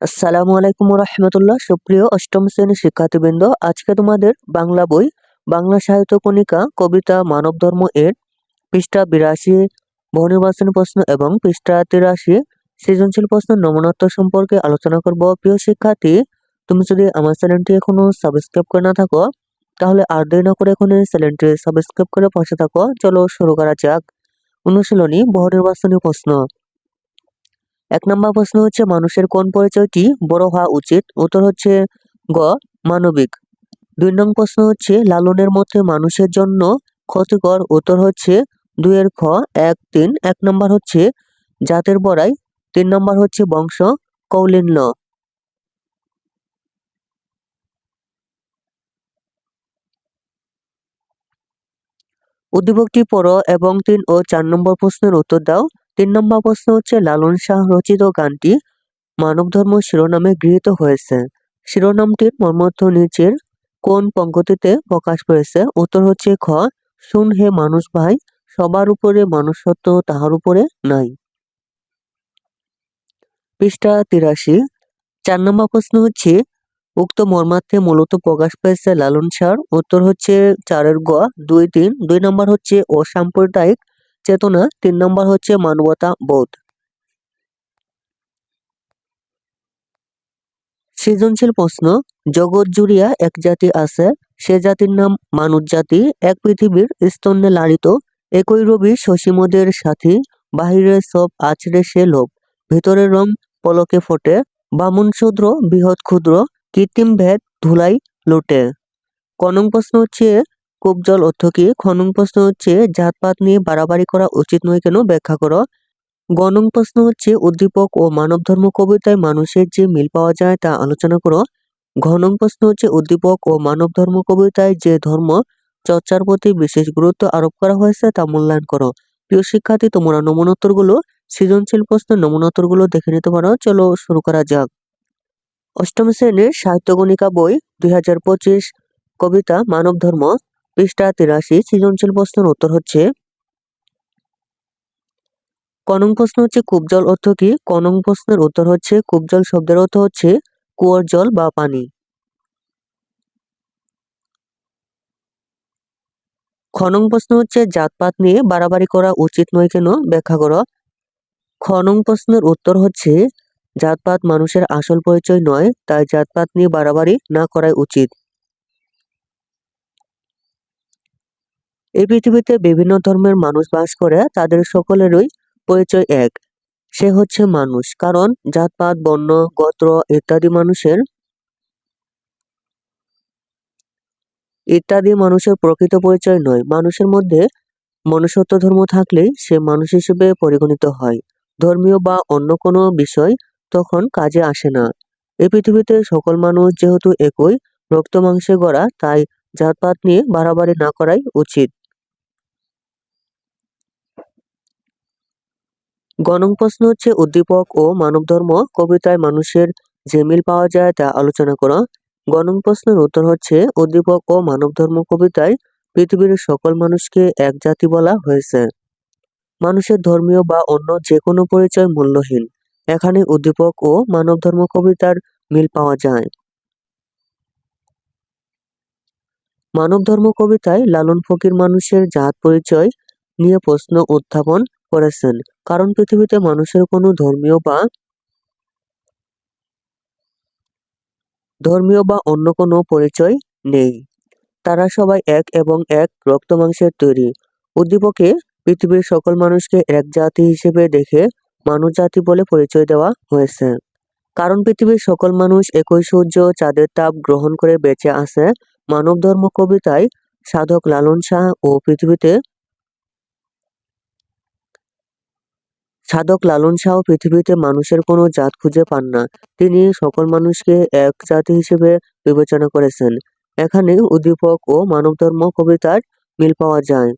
আসসালামু আলাইকুম রহমতুল্লাহ সুপ্রিয় অষ্টম শ্রেণির শিক্ষার্থীবৃন্দ, আজকে তোমাদের বাংলা বই, বাংলা সাহিত্য কণিকা, কবিতা মানব ধর্ম এর পৃষ্ঠা বিরাশি বহুনির্বাচনী প্রশ্ন এবং পৃষ্ঠা তিরাশি সৃজনশীল প্রশ্ন নমনাত্ম সম্পর্কে আলোচনা করব। প্রিয় শিক্ষার্থী, তুমি যদি আমার চ্যানেলটি এখনও সাবস্ক্রাইব করে না থাকো, তাহলে আর দেরি না করে এখন এই চ্যানেলটি সাবস্ক্রাইব করে পাশে থাকো। চলো শুরু করা যাক। অনুশীলনী বহুনির্বাচনী প্রশ্ন। এক নম্বর প্রশ্ন হচ্ছে, মানুষের কোন পরিচয়টি বড় হওয়া উচিত? উত্তর হচ্ছে গ, মানবিক। দুই নং প্রশ্ন হচ্ছে, লালনের মধ্যে মানুষের জন্য ক্ষতিকর? উত্তর হচ্ছে দুইয়ের খ, এক, তিন। এক নম্বর হচ্ছে জাতের বড়াই। তিন নম্বর হচ্ছে বংশ, কৌলিন্য। উদ্দীপকটি পড়ো এবং তিন ও চার নম্বর প্রশ্নের উত্তর দাও। তিন নম্বর প্রশ্ন হচ্ছে, লালন শাহ রচিত গানটি মানবধর্ম শিরোনামে গৃহীত হয়েছে। শিরোনামটির মর্মর্থ নিচের কোন পঙ্কতিতে প্রকাশ পেয়েছে? উত্তর হচ্ছে, খ, শুন হে মানুষ ভাই, সবার উপরে মানুষত্ব তাহার উপরে নাই। পৃষ্ঠা তিরাশি। চার নম্বর প্রশ্ন হচ্ছে, উক্ত মর্মার্থে মূলত প্রকাশ পেয়েছে লালন সার উত্তর হচ্ছে, চারের গ, দুই, তিন। দুই নম্বর হচ্ছে, অসাম্প্রদায়িক চেতনা তিন নম্বর হচ্ছে মানবতা বোধ। সৃজনশীল প্রশ্ন, জগৎ জুড়িয়া এক জাতি আছে, সে জাতির নাম মানুষ জাতি, এক পৃথিবীর স্তন্যে লালিত, একই রবি শশীমদের সাথী, বাহিরে সব আছড়ে সে লোভ ভেতরের রং পলকে ফোটে, বামুন শূদ্র, বৃহৎ ক্ষুদ্র, কৃত্রিম ভেদ ধুলাই লোটে। কনং প্রশ্ন হচ্ছে জল, অর্থ কি? খনং প্রশ্ন হচ্ছে, জাতপাত নিয়ে বাড়াবাড়ি করা উচিত নয় কেন? ব্যাখ্যা করো। গণং প্রশ্ন হচ্ছে, উদ্দীপক ও মানব ধর্ম কবিতায় মানুষের যে মিল পাওয়া যায় তা আলোচনা করো। ঘনং প্রশ্ন হচ্ছে, উদ্দীপক ও মানব ধর্ম কবিতায় যে ধর্ম চর্চার প্রতি বিশেষ গুরুত্ব আরোপ করা হয়েছে তা মূল্যায়ন করো। প্রিয় শিক্ষার্থী, তোমরা নমনোত্তরগুলো, সৃজনশীল প্রশ্নের নমনোত্তরগুলো দেখে নিতে পারো। চলো শুরু করা যাক। অষ্টম শ্রেণির সাহিত্যগণিকা বই, দুই হাজার পঁচিশ, কবিতা মানব ধর্ম পৃষ্ঠা তিরাশি, সৃজনশীল প্রশ্নের উত্তর হচ্ছে, কনং প্রশ্ন হচ্ছে কূপ জল অর্থ কি? কনং প্রশ্নের উত্তর হচ্ছে, কূপ জল শব্দের অর্থ হচ্ছে কুয়োর জল বা পানি। খনং প্রশ্ন হচ্ছে জাতপাত নিয়ে বাড়াবাড়ি করা উচিত নয় কেন? ব্যাখ্যা করো। খনং প্রশ্নের উত্তর হচ্ছে, জাতপাত মানুষের আসল পরিচয় নয়, তাই জাতপাত নিয়ে বাড়াবাড়ি না করাই উচিত। এই পৃথিবীতে বিভিন্ন ধর্মের মানুষ বাস করে, তাদের সকলেরই পরিচয় এক। সে হচ্ছে মানুষ, কারণ জাতপাত, বর্ণ, গোত্র ইত্যাদি মানুষের ইত্যাদি মানুষের প্রকৃত পরিচয় নয়। মানুষের মধ্যে মনুষ্যত্ব ধর্ম থাকলেই সে মানুষ হিসেবে পরিগণিত হয়। ধর্মীয় বা অন্য কোনো বিষয় তখন কাজে আসে না। এই পৃথিবীতে সকল মানুষ যেহেতু একই, রক্ত মাংসে গড়া, তাই জাতপাত নিয়ে বাড়াবাড়ি না করাই উচিত। গণং প্রশ্ন হচ্ছে উদ্দীপক ও মানবধর্ম কবিতায় মানুষের যে মিল পাওয়া যায় তা আলোচনা করো। গণং প্রশ্নের উত্তর হচ্ছে, উদ্দীপক ও মানবধর্ম কবিতায় পৃথিবীর সকল মানুষকে এক জাতি বলা হয়েছে। মানুষের ধর্মীয় বা অন্য যে কোনো পরিচয় মূল্যহীন। এখানে উদ্দীপক ও মানবধর্ম কবিতার মিল পাওয়া যায়। মানবধর্ম কবিতায় লালন ফকির মানুষের জাত পরিচয় নিয়ে প্রশ্ন উত্থাপন করেছেন। কারণ পৃথিবীতে মানুষের কোনো ধর্মীয় বা ধর্মীয় বা অন্য কোনো পরিচয় নেই। তারা সবাই এক এবং এক রক্ত মাংসের তৈরি। উদ্দীপকে পৃথিবীর সকল মানুষকে এক জাতি হিসেবে দেখে মানুষ জাতি বলে পরিচয় দেওয়া হয়েছে। কারণ পৃথিবীর সকল মানুষ একই সূর্য, চাঁদের তাপ গ্রহণ করে বেঁচে আছে মানব ধর্ম কবিতায় সাধক লালন শাহ ও পৃথিবীতে সাধক লালন শাহ পৃথিবীতে মানুষের কোনো জাত খুঁজে পান না। তিনি সকল মানুষকে এক জাতি হিসেবে বিবেচনা করেছেন। এখানে উদ্দীপক ও মানবধর্ম কবিতার মিল পাওয়া যায়।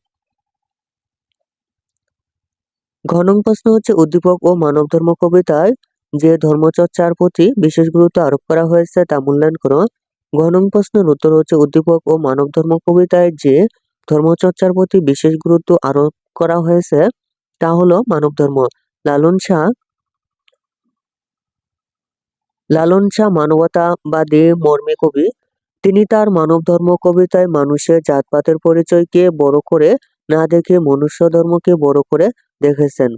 ঘনং প্রশ্ন হচ্ছে, উদ্দীপক ও মানবধর্ম কবিতায় যে ধর্মচর্চার প্রতি বিশেষ গুরুত্ব আরোপ করা হয়েছে তা মূল্যায়ন করো। ঘনং প্রশ্নের উত্তর হচ্ছে, উদ্দীপক ও মানবধর্ম কবিতায় যে ধর্মচর্চার প্রতি বিশেষ গুরুত্ব আরোপ করা হয়েছে তা হলো মানবধর্ম। লালন শাহ লালন শাহ মানবতাবাদী মর্মী কবি। তিনি তার মানব ধর্ম কবিতায় মানুষের জাতপাতের পরিচয়কে বড় করে না দেখে মনুষ্য ধর্মকে বড় করে দেখেছেন।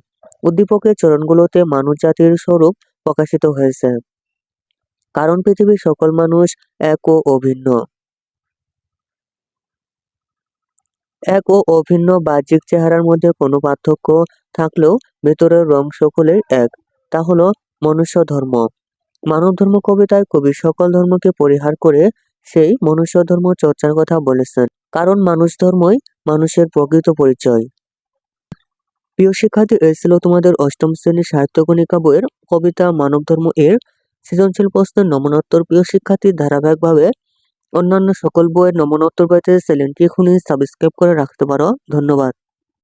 উদ্দীপকের চরণগুলোতে মানুষ জাতির স্বরূপ প্রকাশিত হয়েছে। কারণ পৃথিবীর সকল মানুষ এক ও অভিন্ন। এক ও অভিন্ন বাহ্যিক চেহারার মধ্যে কোনো পার্থক্য থাকলেও ভেতরের রং সকলের এক। তা হলো মনুষ্য ধর্ম। মানব ধর্ম কবিতায় কবি সকল ধর্মকে পরিহার করে সেই মনুষ্য ধর্ম চর্চার কথা বলেছেন। কারণ মানুষ ধর্মই মানুষের প্রকৃত পরিচয়। প্রিয় শিক্ষার্থী, এই ছিল তোমাদের অষ্টম শ্রেণির সাহিত্য গণিকা বইয়ের কবিতা মানব ধর্ম এর সৃজনশীল প্রশ্নের নমনোত্তর। প্রিয় শিক্ষার্থী, ধারাবাহিকভাবে অন্যান্য সকল বইয়ের নমনোত্তর পেতে চ্যানেলটি এখনই সাবস্ক্রাইব করে রাখতে পারো। ধন্যবাদ।